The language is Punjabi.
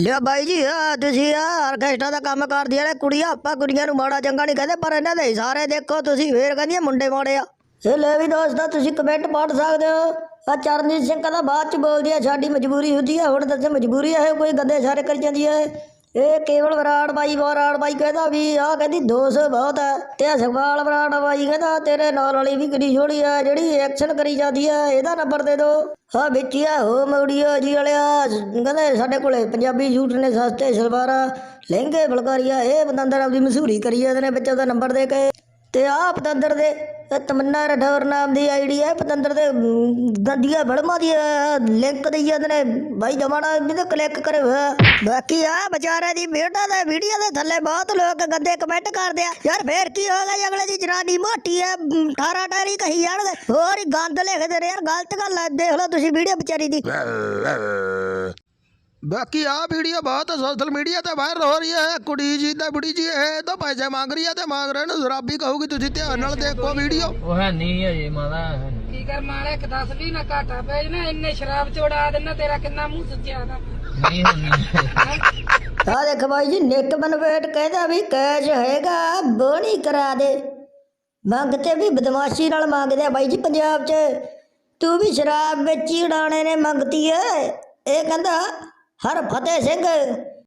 ਲਿਆ ਬਾਈ ਜੀ ਆ ਤੁਸੀਂ ਆ ਆਰਕੈਸਟਰਾ ਦਾ ਕੰਮ ਕਰਦੀਆਂ ਨੇ ਕੁੜੀਆਂ, ਆਪਾਂ ਕੁੜੀਆਂ ਨੂੰ ਮਾੜਾ ਚੰਗਾ ਨਹੀਂ ਕਹਿੰਦੇ, ਪਰ ਇਹਨਾਂ ਦੇ ਸਾਰੇ ਦੇਖੋ, ਤੁਸੀਂ ਫੇਰ ਕਹਿੰਦੀਆਂ ਮੁੰਡੇ ਮਾੜੇ ਆ। ਇਹ ਲੈ ਵੀ ਦੋਸਤਾ, ਤੁਸੀਂ ਕਮੈਂਟ ਪੜ ਸਕਦੇ ਹੋ। ਆ ਚਰਨਜੀਤ ਸਿੰਘ ਕਹਿੰਦਾ, ਬਾਅਦ ਚ ਬੋਲਦੀ ਆ, ਸਾਡੀ ਮਜਬੂਰੀ ਹੁੰਦੀ ਆ, ਹੁਣ ਦੱਸੇ ਮਜਬੂਰੀ ਆ, ਇਹ ਕੋਈ ਗੰਦੇ ਸਾਰੇ ਕਰੀ ਜਾਂਦੀ ਆ ਇਹ। ਕੇਵਲ ਵਿਰਾੜ ਬਾਈ ਵਿਰਾੜ ਬਾਈ ਕਹਿੰਦਾ ਵੀ ਆ ਕਹਿੰਦੀ ਦੋਸ ਬਹੁਤ ਹੈ ਤੇ ਸੁਖਪਾਲ ਵਿਰਾੜ ਬਾਈ ਕਹਿੰਦਾ ਤੇਰੇ ਨਾਲ ਵਾਲੀ ਵੀ ਕਿੱਡੀ ਛੋੜੀ ਆ ਜਿਹੜੀ ਐਕਸ਼ਨ ਕਰੀ ਜਾਂਦੀ ਆ ਇਹਦਾ ਨੰਬਰ ਦੇ ਦਿਓ। ਹਾਂ ਵਿੱਚ ਹੀ ਆ, ਹੋ ਮੌੜੀਓ ਜੀ ਵਾਲਿਆ, ਕਹਿੰਦੇ ਸਾਡੇ ਕੋਲੇ ਪੰਜਾਬੀ ਸੂਟ ਨੇ ਸਸਤੇ ਸਲਵਾਰਾਂ, ਲਹਿੰਗੇ, ਫੁਲਕਾਰੀਆਂ, ਇਹ ਬੰਦਰ ਆਪਦੀ ਮਸ਼ਹੂਰੀ ਕਰੀ ਜਾਂਦੇ ਨੇ ਵਿੱਚ ਉਹਦਾ ਨੰਬਰ ਦੇ ਕੇ। ਤੇ ਆਹ ਪਤੰਦਰ ਦੇ ਇਹ ਤਮੰਨਾ ਰਠੌਰ ਨਾਮ ਦੀ ਆਈਡੀ ਹੈ ਪਤੰਦਰ ਦੇ ਅਮ, ਗੰਦੀਆਂ ਦੀ ਲਿੰਕ ਦੇਈ ਜਾਂਦੇ ਨੇ। ਬਾਈ ਜਮਾਣਾ ਵੀ ਕਲਿੱਕ ਕਰੇ। ਬਾਕੀ ਆ ਵਿਚਾਰੇ ਦੀ ਬੇਟਾ ਦੇ ਵੀਡੀਓ ਦੇ ਥੱਲੇ ਬਹੁਤ ਲੋਕ ਗੰਦੇ ਕਮੈਂਟ ਕਰਦੇ ਆ। ਯਾਰ ਫੇਰ ਕੀ ਹੋ ਗਿਆ ਜੀ, ਅਗਲੇ ਦੀ ਜਨਾਨੀ ਮੋਟੀ ਹੈ 18 ਟਾਰੀ ਕਹੀ ਜਾਣਗੇ। ਹੋਰ ਹੀ ਗੰਦ ਲਿਖਦੇ ਨੇ ਯਾਰ ਗਲਤ ਗੱਲ ਹੈ ਦੇਖ ਲਓ ਤੁਸੀਂ ਵੀਡੀਓ ਵਿਚਾਰੀ ਦੀ। ਬਾਕੀ ਆ ਵੀਡੀਓ ਬਹੁਤ ਸੋਸ਼ਲ ਮੀਡੀਆ ਤੇ ਵਾਇਰਲ ਹੋ ਰਹੀ ਹੈ। ਕੁੜੀ ਜੀ ਤੇ ਬੁੜੀ ਜੀ ਇਹ ਤਾਂ ਪੈਸੇ ਮੰਗ ਰਹੀ ਹੈ ਤੇ ਮੰਗ ਰਹੇ ਨੂੰ ਸ਼ਰਾਬੀ ਕਹੂਗੀ ਤੁਸੀਂ ਧਿਆਨ ਨਾਲ ਦੇਖੋ ਵੀਡੀਓ ਉਹ ਹੈ ਨਹੀਂ ਅਜੇ ਮਾਦਾ ਹੈ ਨੀ। ਕੀ ਕਰ ਮਾਰਿਆ ਇੱਕ 10 20 ਨਾ ਘਾਟਾ ਪੈ ਜਣਾ ਇੰਨੇ ਸ਼ਰਾਬ ਚੋੜਾ ਦੇਣਾ ਤੇਰਾ ਕਿੰਨਾ ਮੂੰਹ ਸੁੱਜਿਆ ਦਾ ਨਹੀਂ ਹੁੰਨੀ ਆ ਦੇਖ ਬਾਈ ਜੀ ਨਿੱਕ ਬਨਵੇਟ ਕਹਿੰਦਾ ਵੀ ਕੈਸ਼ ਹੈਗਾ ਬੋਣੀ ਕਰਾ ਦੇ। ਮੰਗਤੇ ਵੀ ਬਦਮਾਸ਼ੀ ਨਾਲ ਮੰਗਦੇ ਆ ਬਾਈ ਜੀ ਪੰਜਾਬ 'ਚ। ਤੂੰ ਵੀ ਸ਼ਰਾਬ ਵੇਚੀ ਉਡਾਣੇ ਨੇ ਮੰਗਤੀ ਏ ਇਹ ਕਹਿੰਦਾ ਹਰ ਫਤਿਹ ਸਿੰਘ।